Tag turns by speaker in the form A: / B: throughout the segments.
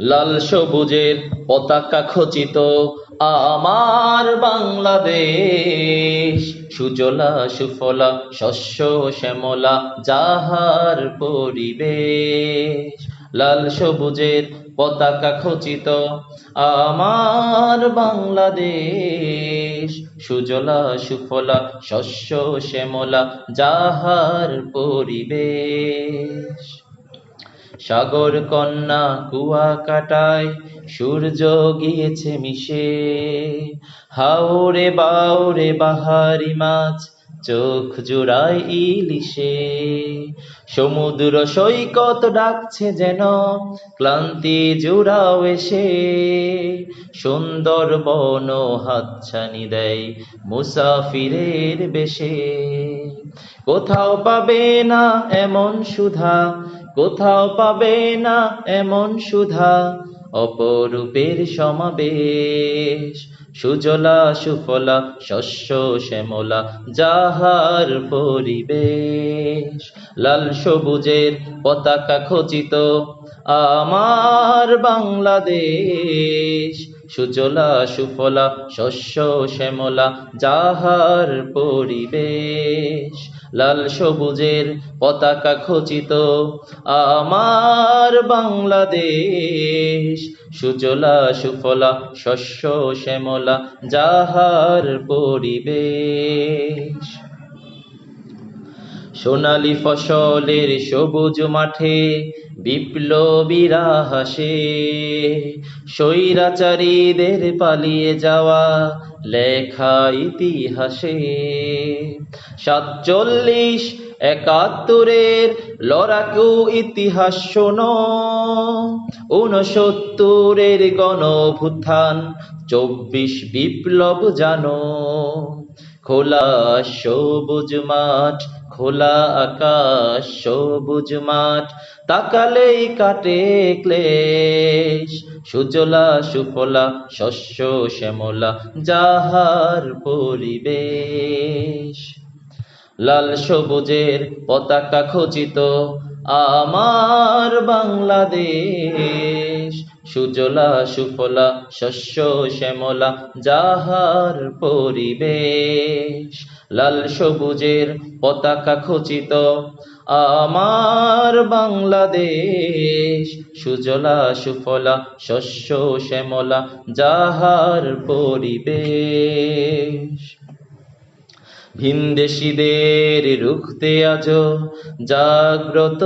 A: লাল সবুজের পতাকা খচিত আমার বাংলাদেশ। সুজলা, সুফলা, শস্য, শ্যামলা, যাহার পরিবেশ। লাল সবুজের পতাকা খচিত আমার বাংলাদেশ। সুজলা, সুফলা, শস্য, শ্যামলা, যাহার পরিবেশ। সাগর কন্যা কুয়া কাটায় সূর্য গিয়েছে মিশে। হাওরে বাউরে বাহারি মাছ চোখ জোড়ায় ইলিশে। সমুদ্র সৈকত ডাকছে যেন, ক্লান্তি জোড়াও এসে। সুন্দর বন হাতছানি দেয় মুসাফিরের বেশে। কোথাও পাবে না এমন সুধা, কোথাও পাবে না এমন সুধা, অপরূপের সমাবেশ। সুজলা সুফলা শস্য শ্যামলা যাহার পরিবেশ। লাল সবুজের পতাকা খচিত আমার বাংলাদেশ। সুজলা সুফলা, শস্য শ্যামলা, যাহার পরিবেশ। লাল সবুজের পতাকা খচিত আমার বাংলাদেশ। সুজলা সুফলা, শস্য শ্যামলা, যাহার পরিবেশ। সোনালি ফসলের সবুজ মাঠে বিপ্লবীরা হাসে স্বৈরাচারীদের পালিয়ে যাওয়া লেখা ইতিহাসে। সাতচল্লিশ একাত্তরের লড়াকু ইতিহাস শোনো, ঊনসত্তরের গণভুত্থান, চব্বিশ বিপ্লব জানো। খোলা সবুজ মাঠ খোলা আকাশ, সবুজ মাঠ, তাকালেই কাটে ক্লেশ। সুজলা, সুফলা, শস্য, শ্যামলা, যাহার পরিবেশ। লাল সবুজের পতাকা খচিত আমার বাংলাদেশ। সুজলা, সুফলা, শস্য, শ্যামলা, যাহার পরিবেশ। লাল সবুজের পতাকা খচিত। আমার বাংলাদেশ, সুজলা সুফলা, শস্য শ্যামলা, যাহার পরিবেশ। ভিনদেশীদের রুখতে আজ জাগ্রত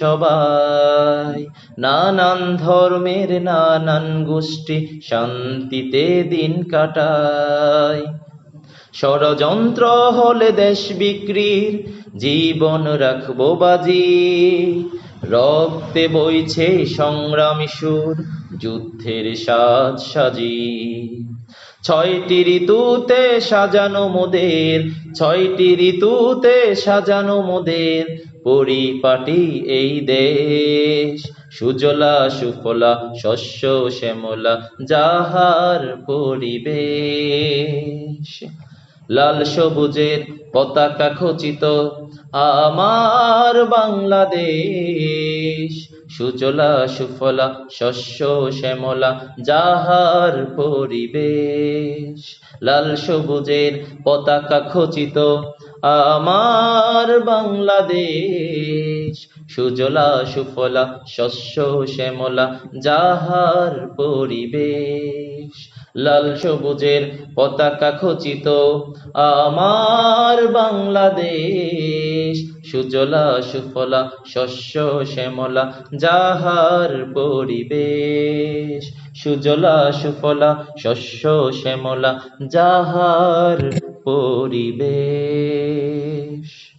A: সবাই। নানান ধর্মের নানান গোষ্ঠী শান্তিতে দিন কাটায়। ষড়যন্ত্র হলে দেশ বিক্রির জীবন রাখব বাজি। রক্তে বইছে সংগ্রামী সুর, যুদ্ধের সাজ সাজি। ছয়টি ঋতুতে সাজানো মোদের, ছয়টি ঋতুতে সাজানো মোদের পরিপাটি এই দেশ। সুজলা, সুফলা, শস্য, শ্যামলা, যাহার পরিবেশ। লাল সবুজের পতাকা খচিত আমার বাংলাদেশ। সুজলা, সুফলা, শস্য, শ্যামলা, যাহার পরিবেশ। লাল সবুজের পতাকা খচিত আমার বাংলাদেশ। সুজলা, সুফলা, শস্য, শ্যামলা, যাহার পরিবেশ। লাল সবুজের পতাকা খচিত। আমার বাংলাদেশ, সুজলা, সুফলা, শস্য, শ্যামলা, যাহার পরিবেশ। সুজলা, সুফলা, শস্য, শ্যামলা, যাহার পরিবেশ।